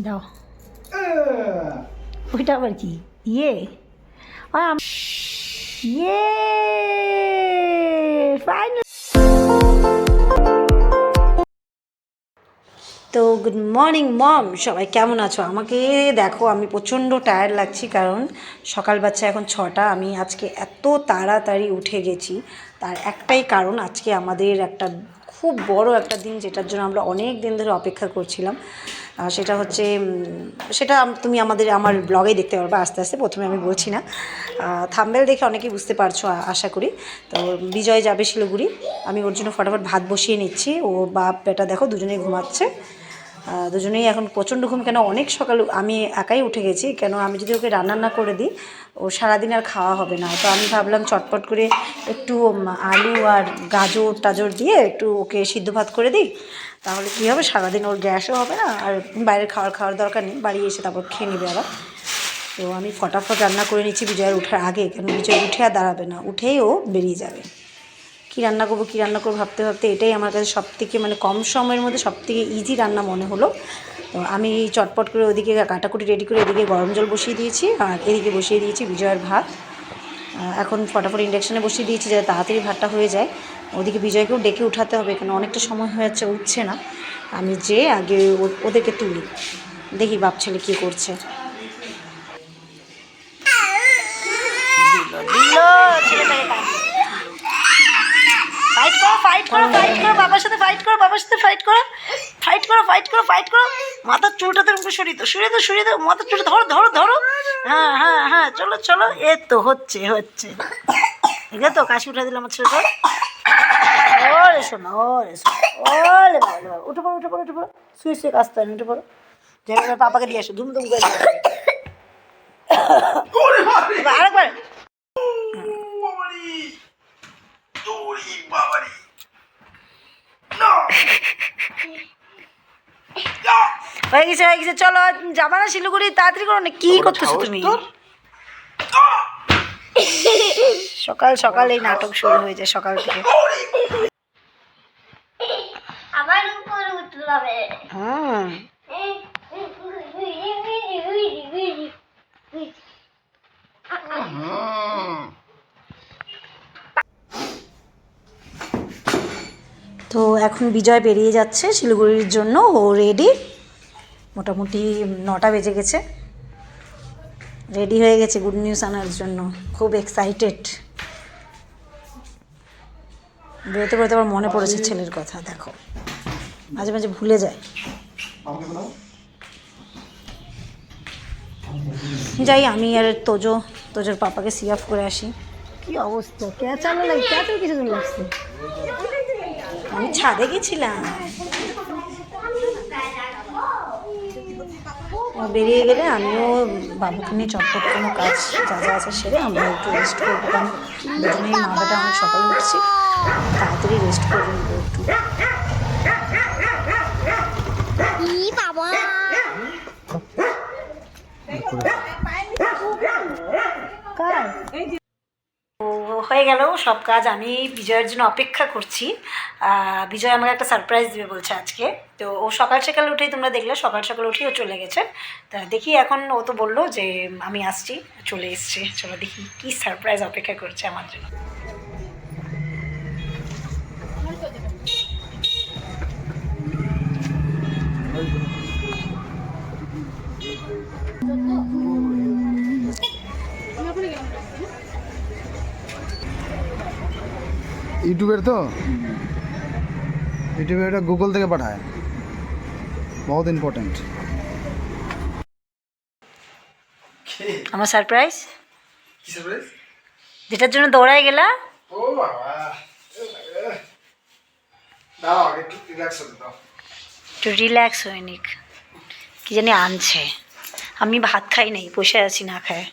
দাও। ওইটা আবার কি? ইয়ে? আম- ইয়ে! ফাইনাল তো গুড মর্নিং মম সবাই কেমন আছো? আমাকে দেখো আমি প্রচণ্ড টায়ার্ড লাগছি কারণ সকাল বাচ্চা এখন ছটা। আমি আজকে এত তাড়াতাড়ি উঠে গেছি। তার একটাই কারণ আজকে আমাদের একটা খুব বড় একটা দিন যেটার জন্য আমরা অনেক দিন ধরে অপেক্ষা করছিলাম। সেটা হচ্ছে সেটা তুমি আমাদের, আমার ব্লগেই দেখতে পারবে আস্তে আস্তে, প্রথমে আমি বলছি না। থাম্বেল দেখে অনেকেই বুঝতে পারছ আশা করি। তো বিজয় যাবে শিলিগুড়ি, আমি ওর জন্য ফটাফট ভাত বসিয়ে নিচ্ছি। ও বাপ বেটা দেখো, দুজনেই ঘুমাচ্ছে। দুজনেই এখন প্রচণ্ড ঘুম। কেন অনেক সকাল আমি একাই উঠে গেছি। কেন আমি যদি ওকে রান্না না করে দিই, ও সারাদিন আর খাওয়া হবে না। তো আমি ভাবলাম চটপট করে একটু আলু আর গাজর টাজর দিয়ে একটু ওকে সিদ্ধ ভাত করে দিই। তাহলে কী হবে? সারাদিন ওর গ্যাসও হবে না আর বাইরের খাওয়ার খাওয়ার দরকার নেই। বাড়ি এসে তারপর খেয়ে নেবে আবার। তো আমি ফটাফট রান্না করে নিচ্ছি। বিজয়ের উঠার আগে। কেন বিজয় উঠে আর দাঁড়াবে না। উঠেই ও বেরিয়ে যাবে। কী রান্না করব, কী রান্না করব ভাবতে ভাবতে এটাই আমার কাছে সব থেকে মানে কম সময়ের মধ্যে সব থেকে ইজি রান্না মনে হলো। তো আমি চটপট করে ওদিকে কাটাকুটি রেডি করে এদিকে গরম জল বসিয়ে দিয়েছি আর এদিকে বসিয়ে দিয়েছি বিজয়ের ভাত। এখন ফটাফট ইন্ডাকশানে বসিয়ে দিয়েছি যাতে তাড়াতাড়ি ভাতটা হয়ে যায়। ওদিকে বিজয়কেও ডেকে উঠাতে হবে, কেন অনেকটা সময় হয়ে যাচ্ছে, উঠছে না। আমি যে আগে ওদেরকে তুলি। দেখি বাপ ছেলে কী করছে। করো ফাইট করো বাবার সাথে ফাইট করো বাবার সাথে ফাইট করো ফাইট করো ফাইট করো ফাইট করো। মাথার চুলটা তো একটু সরিয়ে দাও সরিয়ে দাও সরিয়ে দাও মাথার চুলটা ধরো ধরো ধরো। হ্যাঁ হ্যাঁ হ্যাঁ চলো চলো এ তো হচ্ছে হচ্ছে। ঠিক আছে তো কাশি উঠে দিলাম আমার ছেলেটা। ওরে শোনো ওরে শোনো ওরে বাবা। উঠে পড়ো উঠে পড়ো উঠে পড়ো। শুয়ে শুয়ে কাজতে হবে উঠে পড়ো। হোক, পাপাকে দিয়ে আসো ধুম ধুম করে। আরেকবার বাবারি দৌড়ি বাবারি না হয়ে গেছে হয়ে গেছে। চলো যাবা না শিলিগুড়ি তাড়াতাড়ি করো না কি করতেছো তুমি? সকাল সকাল এই নাটক শুরু হয়ে যায় সকাল থেকে। আবার উপরে উঠতে হবে। হুম তো এখন বিজয় বেরিয়ে যাচ্ছে শিলিগুড়ির জন্য ও রেডি মোটামুটি নটা বেজে গেছে। রেডি হয়ে গেছে গুড নিউজ আনার জন্য। খুব এক্সাইটেড বেরোতে বেরোতে আবার মনে পড়েছে ছেলের কথা দেখো। মাঝে মাঝে ভুলে যায়। যাই আমি আর তোজো তোজোর পাপাকে সি অফ করে আসি। কি অবস্থা? ক্যাচালো লাগে ক্যাচাল কিছু লাগছে? আমি ছাদে গেছিলাম। বেরিয়ে গেলে আমিও বাবুকে নিয়ে চটপট কোনো কাজ যা যা আছে সেরে আমরা একটু রেস্ট করব কারণ দুজনেই মা অনেক সকালে উঠছি। তাড়াতাড়ি রেস্ট করে নেব একটু। বাবা কার ও হয়ে গেল, সব কাজ আমি বিজয়ের জন্য অপেক্ষা করছি। বিজয় আমাকে একটা সারপ্রাইজ দেবে বলছে আজকে। তো ও সকাল সকাল উঠেই তোমরা দেখলে, সকাল সকাল উঠেই ও চলে গেছে। তা দেখি এখন ও তো বলল যে, আমি আসছি, চলে এসছে। চলো দেখি কি সারপ্রাইজ অপেক্ষা করছে আমার জন্য। ইউটিউবের তো? ইউটিউবে এটা গুগল থেকে পাঠায়। বহুত ইম্পর্টেন্ট আমার সারপ্রাইজ কি সারপ্রাইজ যেটার জন্য দৌড়ায় গেলা? ও বাবা। দাও একটু রিল্যাক্স হতে দাও। একটু রিল্যাক্স হয়ে নিক। কি জানি আনছে। আমি ভাত খাই নাই বসে আছি না খায়।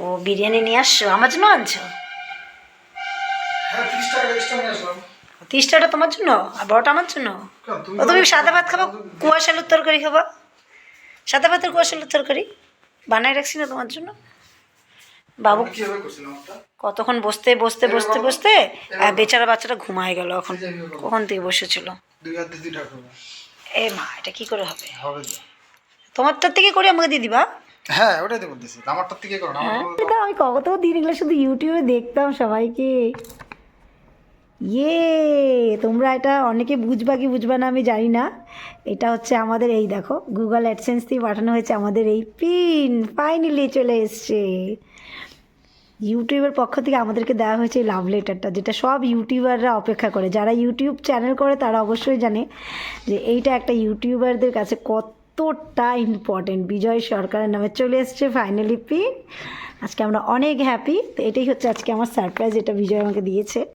ও বিরিয়ানি নিয়ে আসছো? আমার জন্য আনছো? তিরিশ টাকা এক্সট্রা নিয়ে আসলাম। তিরিশটাটা তোমার জন্য? আর বড়টা আমার জন্য? তুমি ও তুমি সাদা ভাত খাব কুয়াশ আলুর তরকারি খাব। সাদা ভাতের কুয়াশ আলুর তরকারি বানাই রাখছি না তোমার জন্য? বাবু কতক্ষণ বসতে বসতে বসতে বসতে আর বেচারা বাচ্চাটা ঘুমায় গেল এখন। কখন থেকে বসেছিল? এ মা এটা কি করে হবে? হবে তো। তোমারটার থেকে করে আমাকে দিয়ে দিবা? হ্যাঁ ওটাই তো বলতেছি। আমারটার থেকে করো আমার হ্যাঁ আমি কত দিনগুলো শুধু ইউটিউবে দেখতাম সবাইকে। ইয়ে তোমরা এটা অনেকে বুঝবা কি বুঝবা না আমি জানি না। এটা হচ্ছে আমাদের এই দেখো গুগল অ্যাডসেন্স দিয়ে পাঠানো হয়েছে আমাদের এই পিন। ফাইনালি চলে এসছে। ইউটিউবের পক্ষ থেকে আমাদেরকে দেওয়া হয়েছে এই লাভ লেটারটা যেটা সব ইউটিউবাররা অপেক্ষা করে। যারা ইউটিউব চ্যানেল করে, তারা অবশ্যই জানে যে এইটা একটা ইউটিউবারদের কাছে কতটা ইম্পর্টেন্ট বিজয় সরকারের নামে চলে এসছে ফাইনালি পিন। আজকে আমরা অনেক হ্যাপি তো এটাই হচ্ছে আজকে আমার সারপ্রাইজ এটা বিজয় আমাকে দিয়েছে।